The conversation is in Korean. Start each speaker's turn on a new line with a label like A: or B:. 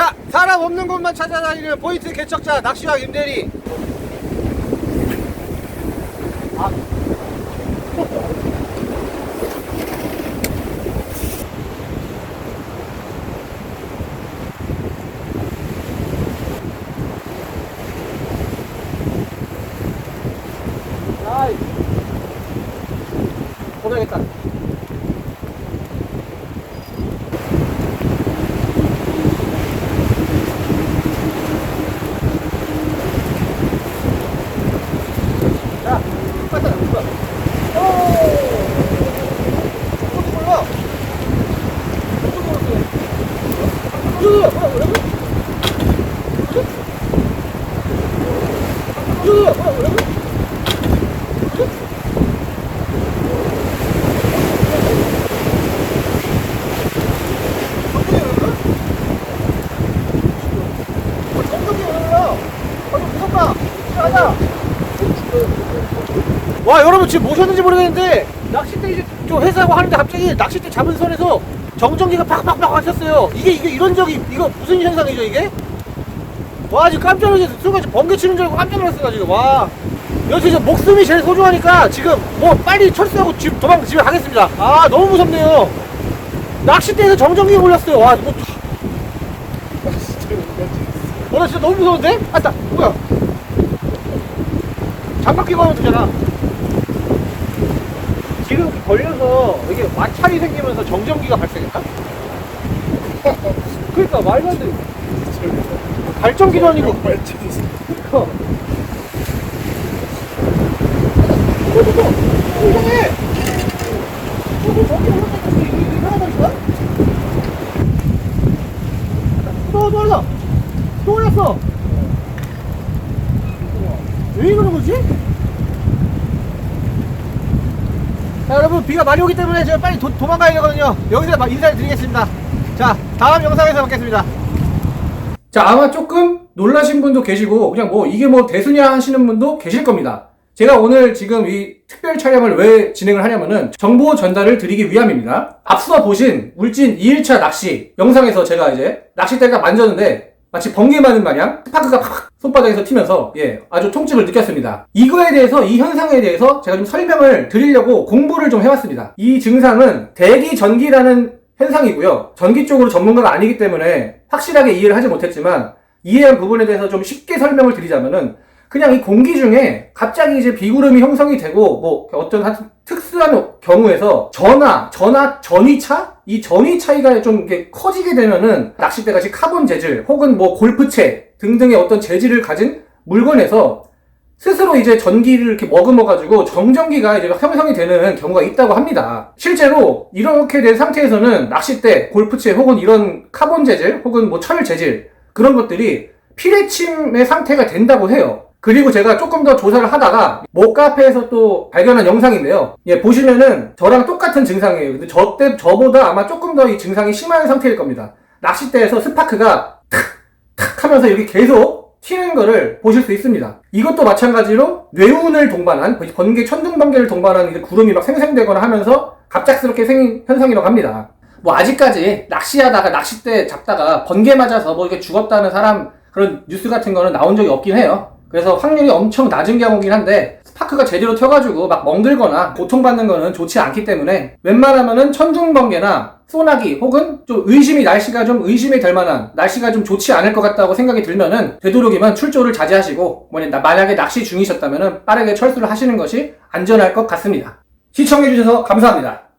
A: 자, 사람 없는 곳만 찾아다니는 포인트 개척자 낚시와 임대리. 아이, 보내겠다. 자, 빨리 가. 오! 어디 몰라? 어디 몰랐어요? 뭐야, 뭐야, 뭐야? 뭐야, 뭐야, 뭐야? 와 여러분 지금 보셨는지 모르겠는데 낚싯대 이제 좀 회사하고 하는데 갑자기 낚싯대 잡은 선에서 정전기가 팍팍팍 하셨어요. 이게 이게 이런 적이 이거 무슨 현상이죠 이게? 와 지금 깜짝 놀랐어 순간 지금 번개 치는 줄 알고 깜짝 놀랐어 지금. 와. 여기 진짜 목숨이 제일 소중하니까 지금 뭐 빨리 철수하고 집 도망 집에 가겠습니다. 아 너무 무섭네요. 낚싯대에서 정전기가 몰렸어요. 와뭐 어, 나 진짜. 너무 무서운데? 아따, 뭐야? 장갑 끼고 하면 되잖아. 지금 걸려서 이게 마찰이 생기면서 정전기가 발생했다? 그러니까 말도 안 돼. 발전기도 아니고. 그러니까. 어, 이상해. 어, 뭐 저기 올라가니까 이게 이상하다니까? 또, 또 올라. 또 올랐어. 왜 이러는 거지? 자, 여러분, 비가 많이 오기 때문에 제가 빨리 도, 도망가야 되거든요. 여기서 마- 인사를 드리겠습니다. 자, 다음 영상에서 뵙겠습니다.
B: 자, 아마 조금 놀라신 분도 계시고, 그냥 뭐, 이게 뭐 대수냐 하시는 분도 계실 겁니다. 제가 오늘 지금 이 특별 촬영을 왜 진행을 하냐면은 정보 전달을 드리기 위함입니다. 앞서 보신 울진 2일차 낚시 영상에서 제가 이제 낚싯대가 만졌는데 마치 번개 맞은 마냥 스파크가 팍 손바닥에서 튀면서 예 아주 통증을 느꼈습니다. 이거에 대해서 이 현상에 대해서 제가 좀 설명을 드리려고 공부를 좀 해왔습니다. 이 증상은 대기 전기라는 현상이고요. 전기 쪽으로 전문가가 아니기 때문에 확실하게 이해를 하지 못했지만 이해한 부분에 대해서 좀 쉽게 설명을 드리자면은 그냥 이 공기 중에 갑자기 이제 비구름이 형성이 되고 뭐 어떤 특수한 경우에서 전화, 전화, 전위차? 이 전위 차이가 좀 이렇게 커지게 되면은 낚싯대 같이 카본 재질 혹은 뭐 골프채 등등의 어떤 재질을 가진 물건에서 스스로 이제 전기를 이렇게 머금어가지고 정전기가 이제 형성이 되는 경우가 있다고 합니다. 실제로 이렇게 된 상태에서는 낚싯대, 골프채 혹은 이런 카본 재질 혹은 뭐 철 재질 그런 것들이 피뢰침의 상태가 된다고 해요. 그리고 제가 조금 더 조사를 하다가 모 카페에서 또 발견한 영상인데요. 예, 보시면은 저랑 똑같은 증상이에요. 근데 저 때, 저보다 아마 조금 더 이 증상이 심한 상태일 겁니다. 낚싯대에서 스파크가 탁, 탁 하면서 이렇게 계속 튀는 거를 보실 수 있습니다. 이것도 마찬가지로 뇌운을 동반한, 번개, 천둥 번개를 동반한 구름이 막 생성되거나 하면서 갑작스럽게 생긴 현상이라고 합니다. 뭐 아직까지 낚시하다가 낚싯대 잡다가 번개 맞아서 뭐 이게 죽었다는 사람 그런 뉴스 같은 거는 나온 적이 없긴 해요. 그래서 확률이 엄청 낮은 경우긴 한데 스파크가 제대로 튀어가지고 막 멍들거나 고통받는 거는 좋지 않기 때문에 웬만하면은 천둥번개나 소나기 혹은 좀 의심이 날씨가 좀 의심이 될 만한 날씨가 좀 좋지 않을 것 같다고 생각이 들면은 되도록이면 출조를 자제하시고 만약에 낚시 중이셨다면은 빠르게 철수를 하시는 것이 안전할 것 같습니다. 시청해주셔서 감사합니다.